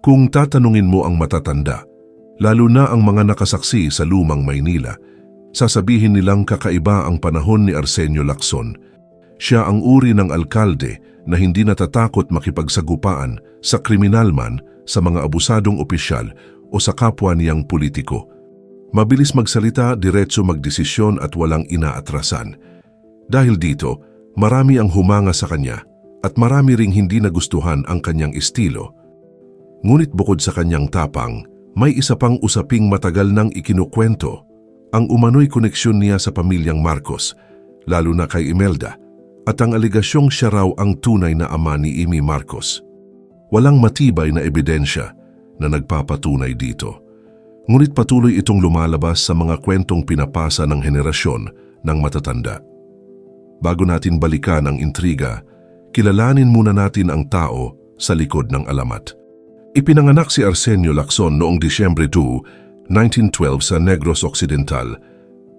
Kung tatanungin mo ang matatanda, lalo na ang mga nakasaksi sa lumang Maynila, sasabihin nilang kakaiba ang panahon ni Arsenio Lacson. Siya ang uri ng alkalde na hindi natatakot makipagsagupaan sa kriminal man, sa mga abusadong opisyal o sa kapwa niyang politiko. Mabilis magsalita, diretso magdesisyon at walang inaatrasan. Dahil dito, marami ang humanga sa kanya at marami ring hindi nagustuhan ang kanyang estilo. Ngunit bukod sa kanyang tapang, may isa pang usaping matagal nang ikinukwento, ang umano'y koneksyon niya sa pamilyang Marcos, lalo na kay Imelda, at ang aligasyong siya raw ang tunay na ama ni Amy Marcos. Walang matibay na ebidensya na nagpapatunay dito. Ngunit patuloy itong lumalabas sa mga kwentong pinapasa ng henerasyon ng matatanda. Bago natin balikan ang intriga, kilalanin muna natin ang tao sa likod ng alamat. Ipinanganak si Arsenio Lacson noong Disyembre 2, 1912 sa Negros Occidental,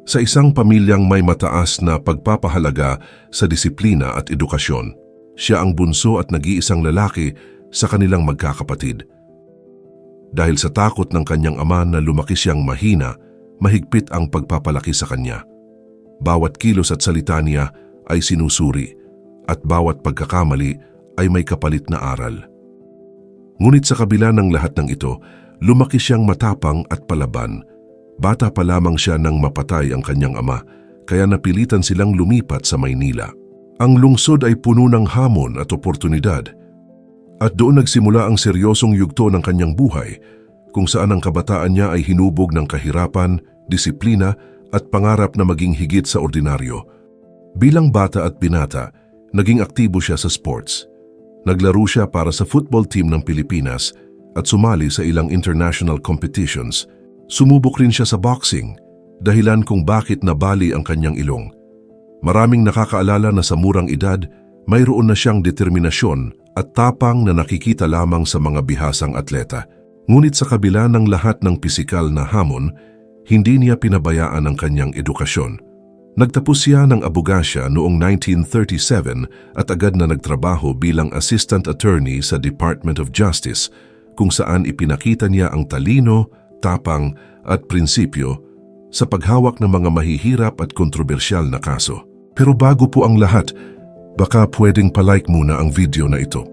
sa isang pamilyang may mataas na pagpapahalaga sa disiplina at edukasyon. Siya ang bunso at nag-iisang lalaki sa kanilang magkakapatid. Dahil sa takot ng kanyang ama na lumaki siyang mahina, mahigpit ang pagpapalaki sa kanya. Bawat kilos at salita niya ay sinusuri at bawat pagkakamali ay may kapalit na aral. Ngunit sa kabila ng lahat ng ito, lumaki siyang matapang at palaban. Bata pa lamang siya nang mapatay ang kanyang ama, kaya napilitan silang lumipat sa Maynila. Ang lungsod ay puno ng hamon at oportunidad. At doon nagsimula ang seryosong yugto ng kanyang buhay, kung saan ang kabataan niya ay hinubog ng kahirapan, disiplina at pangarap na maging higit sa ordinaryo. Bilang bata at binata, naging aktibo siya sa sports. Naglaro siya para sa football team ng Pilipinas at sumali sa ilang international competitions. Sumubok rin siya sa boxing, dahilan kung bakit nabali ang kanyang ilong. Maraming nakakaalala na sa murang edad, mayroon na siyang determinasyon at tapang na nakikita lamang sa mga bihasang atleta. Ngunit sa kabila ng lahat ng pisikal na hamon, hindi niya pinabayaan ang kanyang edukasyon. Nagtapos siya ng abogasya noong 1937 at agad na nagtrabaho bilang assistant attorney sa Department of Justice kung saan ipinakita niya ang talino, tapang at prinsipyo sa paghawak ng mga mahihirap at kontrobersyal na kaso. Pero bago po ang lahat, baka pwedeng palike muna ang video na ito.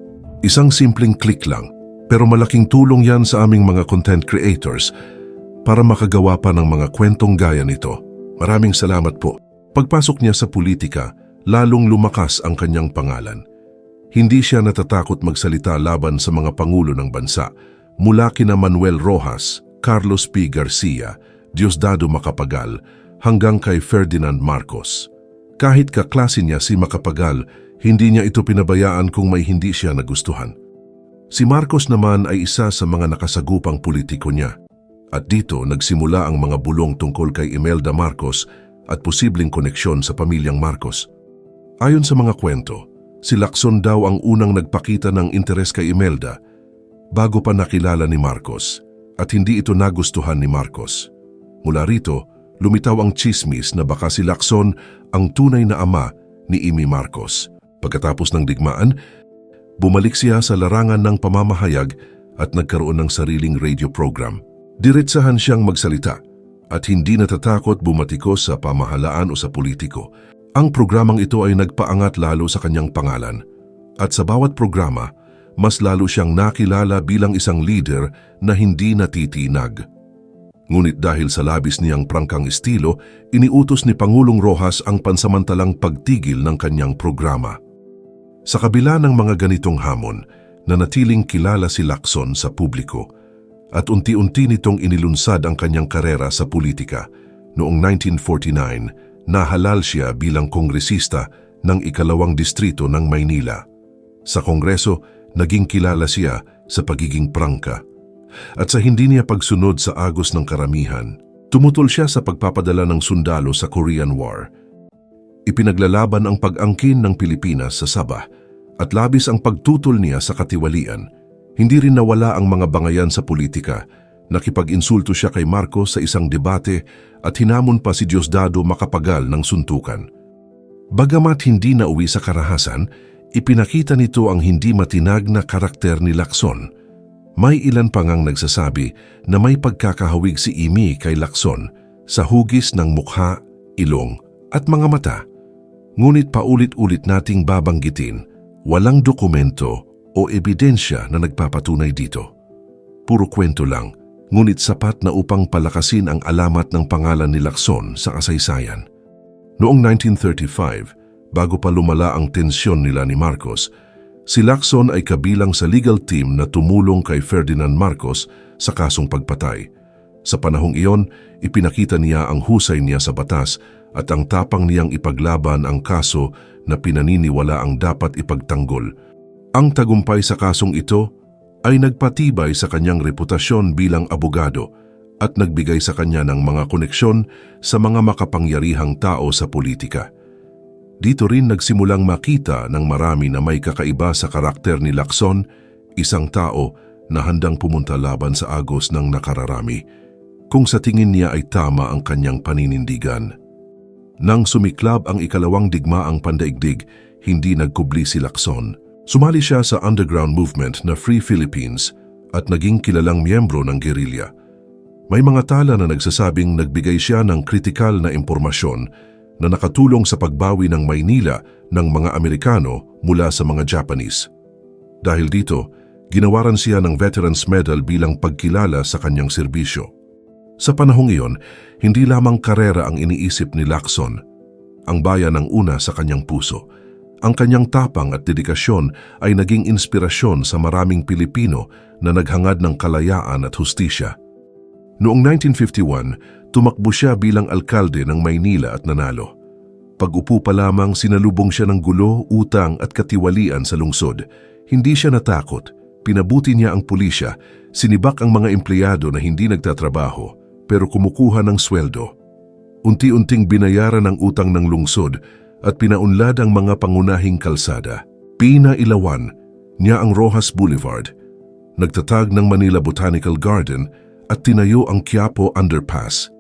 Isang simpleng click lang, pero malaking tulong yan sa aming mga content creators para makagawa pa ng mga kwentong gaya nito. Maraming salamat po. Pagpasok niya sa politika, lalong lumakas ang kanyang pangalan. Hindi siya natatakot magsalita laban sa mga pangulo ng bansa, mula kina Manuel Rojas, Carlos P. Garcia, Diosdado Macapagal, hanggang kay Ferdinand Marcos. Kahit kaklase niya si Macapagal, hindi niya ito pinabayaan kung may hindi siya nagustuhan. Si Marcos naman ay isa sa mga nakasagupang politiko niya. At dito nagsimula ang mga bulong tungkol kay Imelda Marcos at posibleng koneksyon sa pamilyang Marcos. Ayon sa mga kwento, si Lacson daw ang unang nagpakita ng interes kay Imelda bago pa nakilala ni Marcos at hindi ito nagustuhan ni Marcos. Mula rito, lumitaw ang chismis na baka si Lacson ang tunay na ama ni Amy Marcos. Pagkatapos ng digmaan, bumalik siya sa larangan ng pamamahayag at nagkaroon ng sariling radio program. Diretsahan siyang magsalita at hindi natatakot bumatikos sa pamahalaan o sa politiko. Ang programang ito ay nagpaangat lalo sa kanyang pangalan. At sa bawat programa, mas lalo siyang nakilala bilang isang leader na hindi natitinag. Ngunit dahil sa labis niyang prangkang estilo, iniutos ni Pangulong Rojas ang pansamantalang pagtigil ng kanyang programa. Sa kabila ng mga ganitong hamon, nanatiling kilala si Lacson sa publiko at unti-unti nitong inilunsad ang kanyang karera sa politika. Noong 1949, nahalal siya bilang kongresista ng ikalawang distrito ng Maynila. Sa kongreso, naging kilala siya sa pagiging prangka. At sa hindi niya pagsunod sa agos ng karamihan, tumutol siya sa pagpapadala ng sundalo sa Korean War. Ipinaglalaban ang pag-angkin ng Pilipinas sa Sabah at labis ang pagtutol niya sa katiwalian hindi rin nawala ang mga bangayan sa politika. Nakipag-insulto siya kay Marcos sa isang debate at hinamon pa si Diosdado makapagal ng suntukan. Bagamat hindi na uwi sa karahasan, ipinakita nito ang hindi matinag na karakter ni Lacson. May ilan pa ngang nagsasabi na may pagkakahawig si Imi kay Lacson sa hugis ng mukha, ilong at mga mata. Ngunit paulit-ulit nating babanggitin, walang dokumento o ebidensya na nagpapatunay dito. Puro kwento lang, ngunit sapat na upang palakasin ang alamat ng pangalan ni Lacson sa kasaysayan. Noong 1935, bago pa lumala ang tensyon nila ni Marcos, si Lacson ay kabilang sa legal team na tumulong kay Ferdinand Marcos sa kasong pagpatay. Sa panahong iyon, ipinakita niya ang husay niya sa batas at ang tapang niyang ipaglaban ang kaso na pinaniniwala ang dapat ipagtanggol. Ang tagumpay sa kasong ito ay nagpatibay sa kanyang reputasyon bilang abogado at nagbigay sa kanya ng mga koneksyon sa mga makapangyarihang tao sa politika. Dito rin nagsimulang makita ng marami na may kakaiba sa karakter ni Lacson, isang tao na handang pumunta laban sa agos ng nakararami, kung sa tingin niya ay tama ang kanyang paninindigan. Nang sumiklab ang ikalawang digmaang pandaigdig, hindi nagkubli si Lacson. Sumali siya sa underground movement na Free Philippines at naging kilalang miyembro ng gerilya. May mga tala na nagsasabing nagbigay siya ng kritikal na impormasyon na nakatulong sa pagbawi ng Maynila ng mga Amerikano mula sa mga Japanese. Dahil dito, ginawaran siya ng Veterans Medal bilang pagkilala sa kanyang serbisyo. Sa panahong iyon, hindi lamang karera ang iniisip ni Lacson, ang bayan ang una sa kanyang puso. Ang kanyang tapang at dedikasyon ay naging inspirasyon sa maraming Pilipino na naghangad ng kalayaan at hustisya. Noong 1951, tumakbo siya bilang alkalde ng Maynila at nanalo. Pag-upo pa lamang sinalubong siya ng gulo, utang at katiwalian sa lungsod. Hindi siya natakot, pinabuti niya ang pulisya, sinibak ang mga empleyado na hindi nagtatrabaho pero kumukuha ng sweldo. Unti-unting binayaran ang utang ng lungsod at pinaunlad ang mga pangunahing kalsada. Pinailawan niya ang Rojas Boulevard, nagtatag ng Manila Botanical Garden at tinayo ang Quiapo Underpass.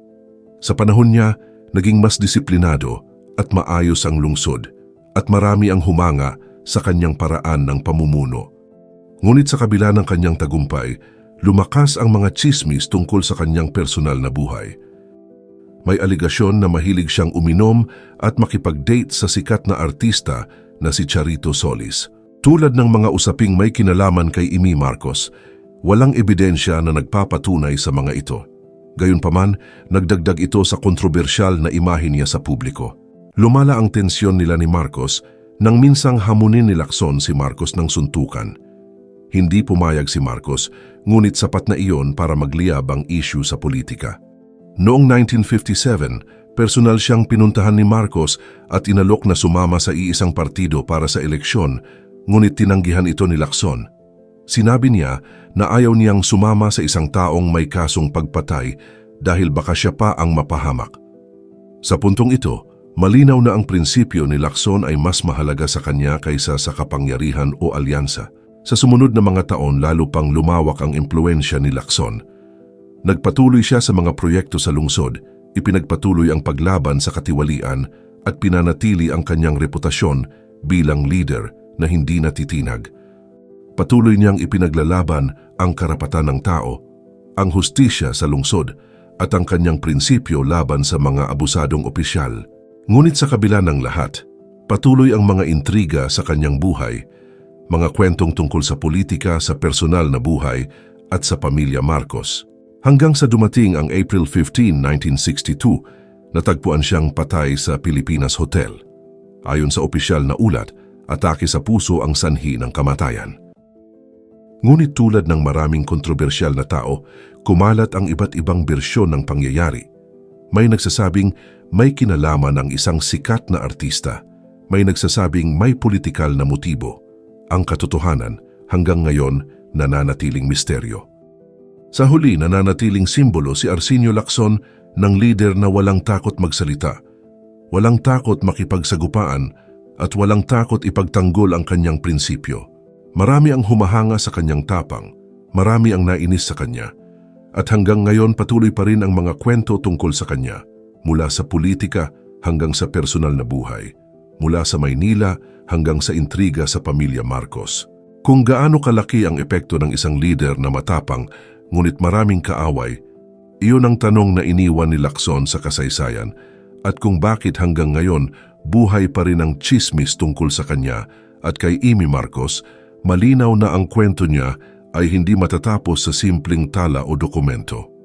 Sa panahon niya, naging mas disiplinado at maayos ang lungsod at marami ang humanga sa kanyang paraan ng pamumuno. Ngunit sa kabila ng kanyang tagumpay, lumakas ang mga chismis tungkol sa kanyang personal na buhay. May aligasyon na mahilig siyang uminom at makipag-date sa sikat na artista na si Charito Solis. Tulad ng mga usaping may kinalaman kay Imi Marcos, walang ebidensya na nagpapatunay sa mga ito. Gayunpaman, nagdagdag ito sa kontrobersyal na imahe niya sa publiko. Lumala ang tensyon nila ni Marcos nang minsang hamunin ni Lacson si Marcos ng suntukan. Hindi pumayag si Marcos, ngunit sapat na iyon para magliyab ang issue sa politika. Noong 1957, personal siyang pinuntahan ni Marcos at inalok na sumama sa iisang partido para sa eleksyon, ngunit tinanggihan ito ni Lacson. Sinabi niya na ayaw niyang sumama sa isang taong may kasong pagpatay dahil baka siya pa ang mapahamak. Sa puntong ito, malinaw na ang prinsipyo ni Lacson ay mas mahalaga sa kanya kaysa sa kapangyarihan o alyansa. Sa sumunod na mga taon lalo pang lumawak ang impluensya ni Lacson. Nagpatuloy siya sa mga proyekto sa lungsod, ipinagpatuloy ang paglaban sa katiwalian at pinanatili ang kanyang reputasyon bilang leader na hindi natitinag. Patuloy niyang ipinaglalaban ang karapatan ng tao, ang hustisya sa lungsod at ang kanyang prinsipyo laban sa mga abusadong opisyal. Ngunit sa kabila ng lahat, patuloy ang mga intriga sa kanyang buhay, mga kwentong tungkol sa politika, sa personal na buhay at sa pamilya Marcos. Hanggang sa dumating ang April 15, 1962, natagpuan siyang patay sa Pilipinas Hotel. Ayon sa opisyal na ulat, atake sa puso ang sanhi ng kamatayan. Ngunit tulad ng maraming kontrobersyal na tao, kumalat ang iba't ibang bersyon ng pangyayari. May nagsasabing may kinalaman ang isang sikat na artista. May nagsasabing may politikal na motibo. Ang katotohanan hanggang ngayon nananatiling misteryo. Sa huli, nananatiling simbolo si Arsenio Lacson ng lider na walang takot magsalita, walang takot makipagsagupaan at walang takot ipagtanggol ang kanyang prinsipyo. Marami ang humahanga sa kanyang tapang, marami ang nainis sa kanya, at hanggang ngayon patuloy pa rin ang mga kwento tungkol sa kanya, mula sa politika hanggang sa personal na buhay, mula sa Maynila hanggang sa intriga sa pamilya Marcos. Kung gaano kalaki ang epekto ng isang leader na matapang ngunit maraming kaaway, iyon ang tanong na iniwan ni Lacson sa kasaysayan at kung bakit hanggang ngayon buhay pa rin ang chismis tungkol sa kanya at kay Amy Marcos, malinaw na ang kwento niya ay hindi matatapos sa simpleng tala o dokumento.